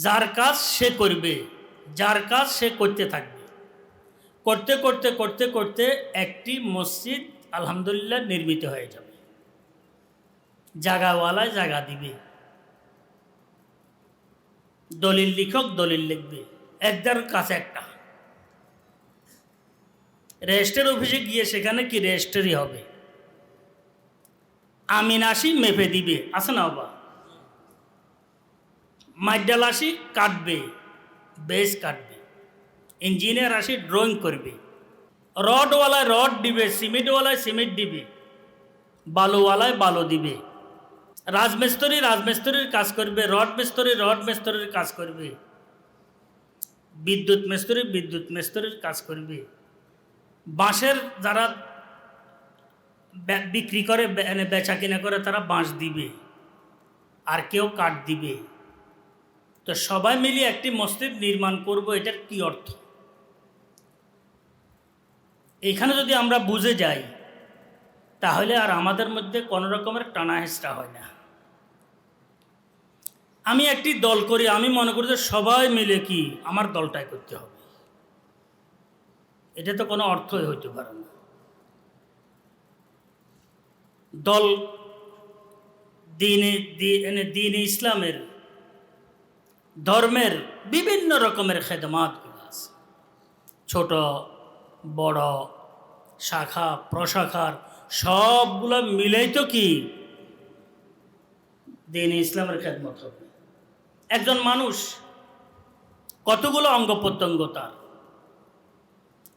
যার কাজ সে করবে, যার কাজ সে করতে থাকবে। করতে করতে করতে করতে একটি মসজিদ আলহামদুলিল্লাহ নির্মিত হয়ে যাবে। জাগাওয়ালায় জায়গা দিবে। দলিল লিখক, দলিল লিখবে। একদার কাছে একটা। রেজিস্টার অফিসে গিয়ে সেখানে কি রেজিস্টারই হবে? আমিন আসি, মেপে দিবে। আছে না বাবা? মাইডাল আসি কাটবে, বেস কাটবে, ইঞ্জিনিয়ার আসি ড্রয়িং করবে, রডওয়ালায় রড দিবে, সিমেন্টওয়ালায় সিমেন্ট দিবে, বালুওয়ালায় বালু দিবে, রাজমিস্ত্রি রাজমিস্ত্রির কাজ করবে, রড মিস্ত্রি রড মিস্ত্রির কাজ করবে, বিদ্যুৎ মিস্ত্রি বিদ্যুৎ মিস্ত্রির কাজ করবে, বাঁশের যারা বিক্রি করে এনে বেচা কিনা করে তারা বাঁশ দিবে, আর কেউ কাঠ দিবে। তো সবাই মিলিয়ে একটি মসজিদ নির্মাণ করব, এটার কি অর্থ? এখানে যদি আমরা বুঝে যাই, তাহলে আর আমাদের মধ্যে কোনো রকমের টানা হয় না। আমি একটি দল করি, আমি মনে করি যে সবাই মিলে কি আমার দলটাই করতে হবে। এটা তো কোনো অর্থই হইতে পারে না। দল দিনে দিনে দিন ইসলামের ধর্মের বিভিন্ন রকমের খেদমাতগুলো আছে। ছোট, বড়, শাখা, প্রশাখার সবগুলো মিলেই তো কি দিন ইসলামের খেদমত হবে। একজন মানুষ কতগুলো অঙ্গ প্রত্যঙ্গ তার?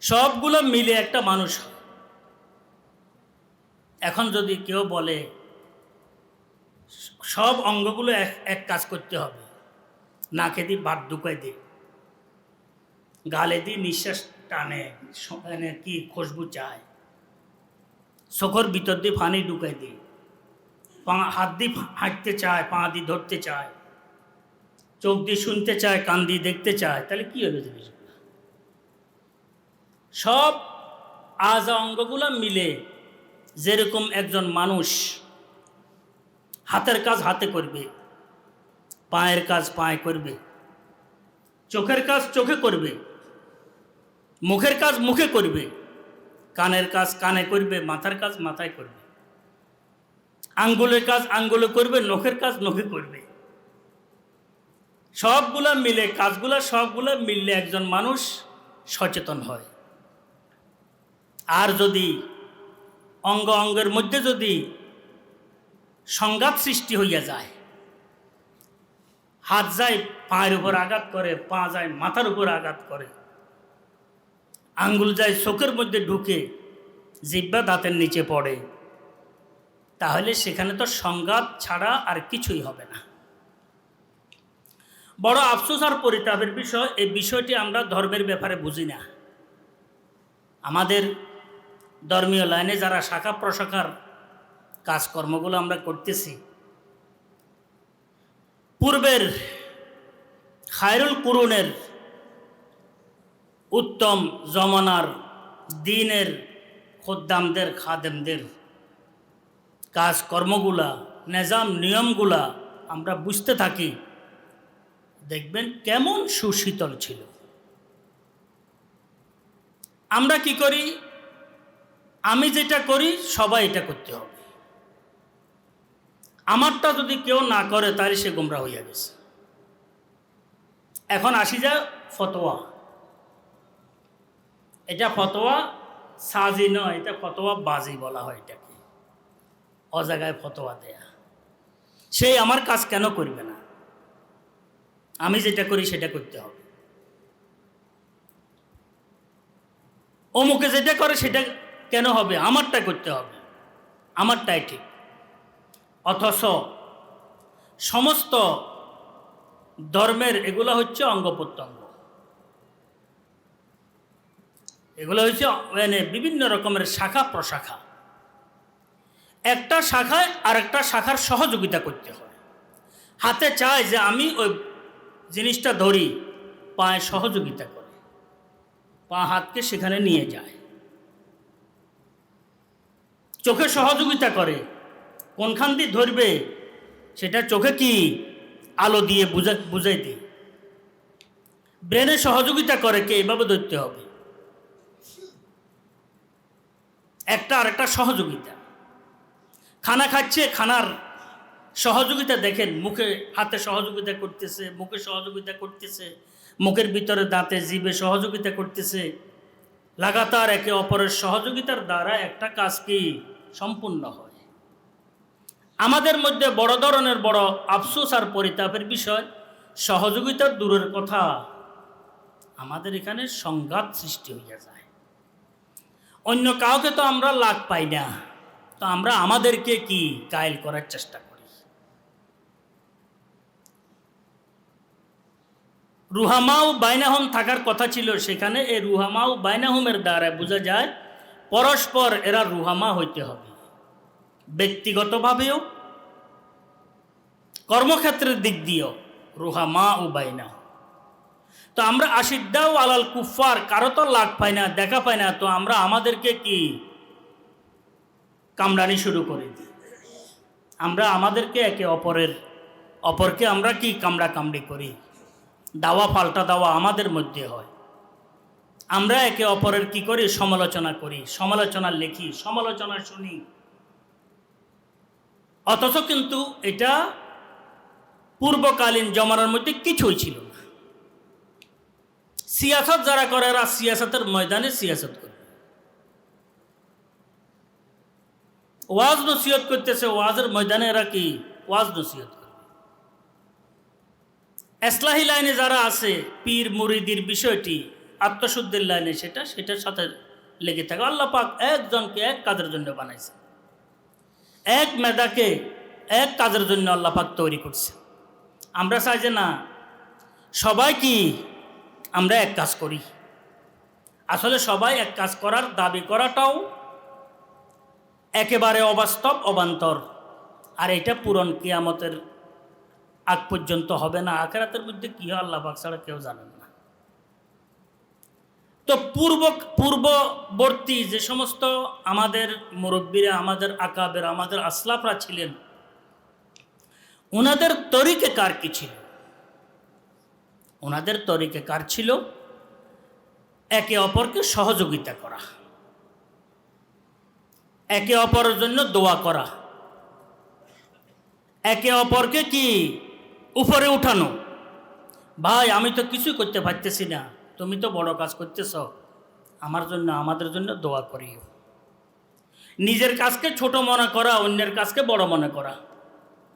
সবগুলো মিলে একটা মানুষ এখন যদি কেউ বলে, সব অঙ্গগুলো এক এক কাজ করতে হবে। নাকে দি ভাত ঢুকাই দে গালে দি নিঃশ্বাস টানে মানে কি খুশবু চায়। চোখর ভিতর দিয়ে ফানি ঢুকাই দে পা, হাত দিয়ে হাঁটতে চায়, পা দিয়ে ধরতে চায়। চোখ দিয়ে শুনতে চায়, কান দিয়ে দেখতে চায়, তাহলে কি হবে জিনিসগুলো সব আজ অঙ্গগুলো মিলে যেরকম একজন মানুষ হাতের কাজ হাতে করবে পায়ের কাজ পায়ে করবে। চোখের কাজ চোখে করবে। মুখের কাজ মুখে করবে। কানের কাজ কানে করবে, মাথার কাজ মাথায় করবে। আঙ্গুলের কাজ আঙ্গুলে করবে, নখের কাজ নখে করবে। সবগুলা মিলে, কাজগুলা সবগুলা মিললে একজন মানুষ সচেতন হয়। আর যদি অঙ্গ অঙ্গের মধ্যে যদি সংঘাত সৃষ্টি হইয়া যায় হাত যায় পায়ের উপর আঘাত করে, পা যায় মাথার উপর আঘাত করে। আঙ্গুল যায় চোখের মধ্যে ঢুকে, জিব্বা দাঁতের নিচে পড়ে। তাহলে সেখানে তো সংঘাত ছাড়া আর কিছুই হবে না। বড় আফসোস আর পরিতাপের বিষয়, এই বিষয়টি আমরা ধর্মের ব্যাপারে বুঝি না। আমাদের ধর্মীয় লাইনে যারা শাখা প্রশাখার কাজকর্মগুলো আমরা করতেছি পূর্বের খায়রুল কুরুনের উত্তম জমানার দিনের খোদ্দামদের, খাদেমদের কাজকর্মগুলা, নিজাম নিয়মগুলা আমরা বুঝতে থাকি। দেখবেন কেমন সুশীতল ছিল। আমরা কি করি? আমি যেটা করি, সবাই এটা করতে হবে। আমারটা যদি কেউ না করে, তাহলে সে গোমরা হইয়া গেছে। এখন আসি যা ফতোয়া। এটা ফতোয়া সাজি নয়, এটা ফতোয়া বাজি বলা হয় এটাকে। অজাগায় ফতোয়া দেয়া। সেই আমার কাজ কেন করবে না? আমি যেটা করি সেটা করতে হবে। অমুকে যেটা করে সেটা কেন হবে? আমারটা করতে হবে। আমারটাই ঠিক। অথচ সমস্ত ধর্মের এগুলো হচ্ছে অঙ্গ প্রত্যঙ্গ। এগুলো হচ্ছে মানে বিভিন্ন রকমের শাখা প্রশাখা। একটা শাখায় আরেকটা শাখার সহযোগিতা করতে হয়। হাতে চায় যে আমি ওই জিনিসটা ধরি, পায়ে সহযোগিতা করে। পা হাতকে সেখানে নিয়ে যায়। চোখে সহযোগিতা করে। কোনখান দিয়ে ধরবে? সেটা চোখে কি আলো দিয়ে বুঝা বুঝাই দিই ব্রেনে সহযোগিতা করে কে? এভাবে ধরতে হবে। একটা আর একটা সহযোগিতা। খানা খাচ্ছে, খানার সহযোগিতা দেখেন, মুখে, হাতে সহযোগিতা করতেছে, মুখে সহযোগিতা করতেছে, মুখের ভিতরে দাঁতে, জিভে সহযোগিতা করতেছে। লাগাতার একে অপরের সহযোগিতার দ্বারা একটা কাজ কি? সম্পূর্ণ হয়। আমাদের মধ্যে বড় ধরনের বড় আফসোস আর পরিতাপের বিষয় সহযোগিতার দূরের কথা। আমাদের এখানে সংঘাত সৃষ্টি হইয়া যায়। অন্য কাউকে তো আমরা লাভ পাই না। তো আমরা আমাদেরকে কি কায়েল করার চেষ্টা করি? রুহামাও বাইনাহম থাকার কথা ছিল সেখানে। এই রুহামাও বাইনাহমের দ্বারা বোঝা যায়, পরস্পর এরা রুহামা হইতে হবে। ব্যক্তিগতভাবেও, কর্মক্ষেত্রের দিক দিয়েও রুহামা ও বাইনা তো আমরা আশিদ্দাও আলাল কুফার কারও তো লাগ পাই না, দেখা পাই না, তো আমরা আমাদেরকে কি? কামড়ানি শুরু করে দিই। আমরা আমাদেরকে একে অপরের, অপরকে আমরা কি কামড়া কামড়ি করি? দাওয়া পাল্টা দাওয়া আমাদের মধ্যে হয়। আমরা একে অপরের কি করি? সমালোচনা করি, সমালোচনা লিখি, সমালোচনা শুনি। অথচ কিন্তু এটা পূর্বকালীন জমানার মধ্যে কিছুই ছিল না। সিয়াসত যারা করে, এরা সিয়াসতের ময়দানে সিয়াসত করে ওয়াজ নসিহত করতেছে, ওয়াজের ময়দানে এরা কি? ওয়াজ নসিহত এসলাহি লাইনে যারা আছে, পীর, মুরিদির বিষয়টি, আত্মশুদ্ধির লাইনে সেটা, সেটার সাথে লেগে থাকে। আল্লাহ পাক একজনকে এক কাজের জন্য বানাইছে এক মেধাকে এক কাজের জন্য আল্লাহ পাক তৈরি করছে। আমরা চাই যে না, সবাই কি আমরা এক কাজ করি? আসলে সবাই এক কাজ করার দাবি করাটাও একেবারে অবাস্তব, অবান্তর। আর এটা পূরণ কিয়ামতের আগ পর্যন্ত হবে না, আখেরাতের মধ্যে কী হয় আল্লাহ ছাড়া কেউ জানেন না। তো পূর্ব, পূর্ববর্তী যে সমস্ত আমাদের মুরব্বীরা, আমাদের আকাবের, আমাদের আসলাফরা ছিলেন, ওনাদের তরিকে কার কি ছিল? ওনাদের তরিকে কার ছিল? একে অপরকে সহযোগিতা করা। একে অপরের জন্য দোয়া করা। একে অপরকে কি? উপরে উঠানো। ভাই, আমি তো কিছু করতে পারতেছি না। তুমি তো বড় কাজ করতেছ, আমার জন্য, আমাদের জন্য দোয়া করিও। নিজের কাজকে ছোট মনে করা, অন্যের কাজকে বড় মনে করা।